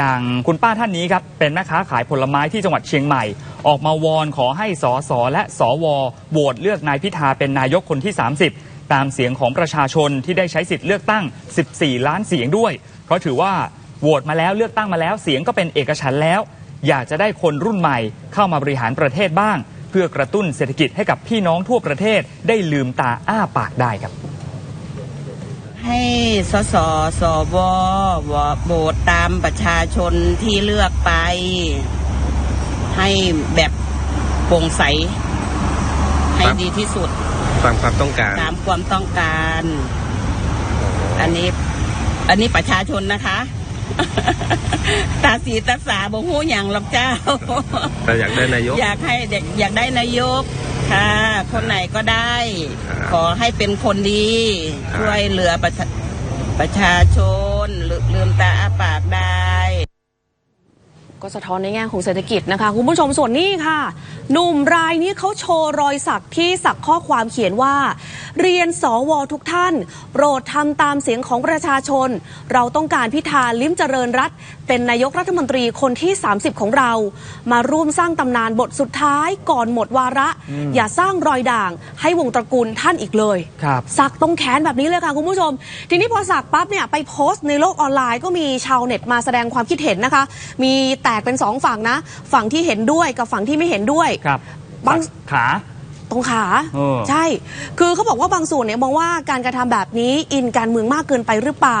อย่างคุณป้าท่านนี้ครับ เป็นแม่ค้าขายผลไม้ที่จังหวัดเชียงใหม่ ออกมาวอนขอให้สสและสวโหวตเลือกนายพิธาเป็นนายกคนที่ 30 ตามเสียงของประชาชนที่ได้ใช้สิทธิ์เลือกตั้ง 14 ล้านเสียงด้วย เพราะถือว่าโหวตมาแล้วเลือกตั้งมาแล้วเสียงก็เป็นเอกฉันแล้ว อยากจะได้คนรุ่นใหม่เข้ามาบริหารประเทศบ้าง เพื่อกระตุ้นเศรษฐกิจให้กับพี่น้องทั่วประเทศได้ลืมตาอ้าปากได้ครับ ให้สสสวโหวตตามประชาชนที่เลือกไป ให้แบบโปร่งใส ให้ครับดีที่สุด ตามความต้องการ ตามความต้องการ อันนี้ อันนี้ประชาชนนะคะ ตาสีตาสาบ่ฮู้หยังหรอกเจ้า แต่อยากได้นายก อยากให้เด็กอยากได้นายก ค่ะ คนไหนก็ได้ครับขอให้เป็นคนดีครับช่วยเหลือประชาประชาชน ก็สะท้อนในแง่ของเศรษฐกิจนะคะ คุณผู้ชมส่วนนี้ค่ะ หนุ่มรายนี้เขาโชว์รอยสักที่สักข้อความเขียนว่า เรียนสวทุกท่าน โปรดทำตามเสียงของประชาชน เราต้องการพิธาลิ้มเจริญรัตน์เป็นนายกรัฐมนตรีคนที่ 30 ของเรา มาร่วมสร้างตำนานบทสุดท้ายก่อนหมดวาระ อย่าสร้างรอยด่างให้วงตระกูลท่านอีกเลยครับสักตรงแขนแบบนี้เลยค่ะคุณผู้ชม ทีนี้พอสักปั๊บเนี่ยไปโพสต์ในโลกออนไลน์ก็มีชาวเน็ตมาแสดงความคิดเห็นนะคะ มีแตกเป็นสองฝั่งนะ ฝั่งที่เห็นด้วยกับฝั่งที่ไม่เห็นด้วยครับบางขา ตรงขาเออใช่ คือเขาบอกว่าบางส่วนเนี่ยมองว่าการกระทำแบบนี้อินการเมืองมากเกินไปหรือเปล่า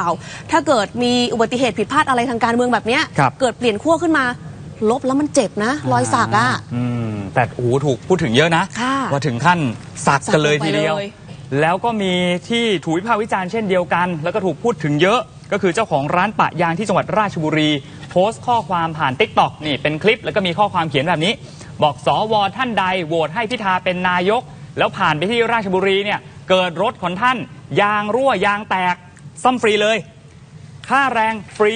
ถ้าเกิดมีอุบัติเหตุผิดพลาดอะไรทางการเมืองแบบเนี้ยครับเกิดเปลี่ยนขั้วขึ้นมาลบแล้วมันเจ็บนะ รอยสักอะอืมแต่โอ้โหถูกพูดถึงเยอะนะค่ะว่าถึงขั้นสักกันเลยสักลงไปทีเดียวเลยแล้วก็มีที่ถูกวิพากษ์วิจารณ์เช่นเดียวกัน แล้วก็ถูกพูดถึงเยอะก็คือเจ้าของร้านปะยางที่จังหวัดราชบุรี โพสต์ข้อความผ่านติ๊กต็อกนี่เป็นคลิปแล้วก็มีข้อความเขียนแบบนี้ บอกสวท่านใดโหวตให้พิธาเป็นนายก แล้วผ่านไปที่ราชบุรีเนี่ยเกิดรถของท่าน ยางรั่วยางแตกซ่อมฟรีเลย ค่าแรงฟรี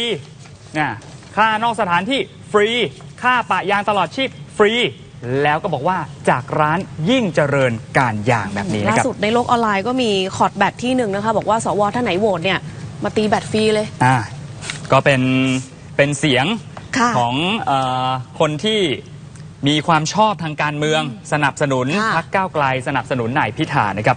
นะค่านอกสถานที่ฟรี ค่าปะยางตลอดชีพฟรีแล้วก็บอกว่าจากร้านยิ่งเจริญการยางแบบนี้ล่านะครับสุดในโลกออนไลน์ก็มีคอร์ดแบตที่หนึ่งนะคะ บอกว่าสวท่านไหนโหวตเนี่ย มาตีแบตฟรีเลย อ่า ก็เป็น เป็นเสียงค่ะของเออคนที่มีความชอบทางการเมือง สนับสนุนค่ะพักก้าวไกล สนับสนุนนายพิธานะครับ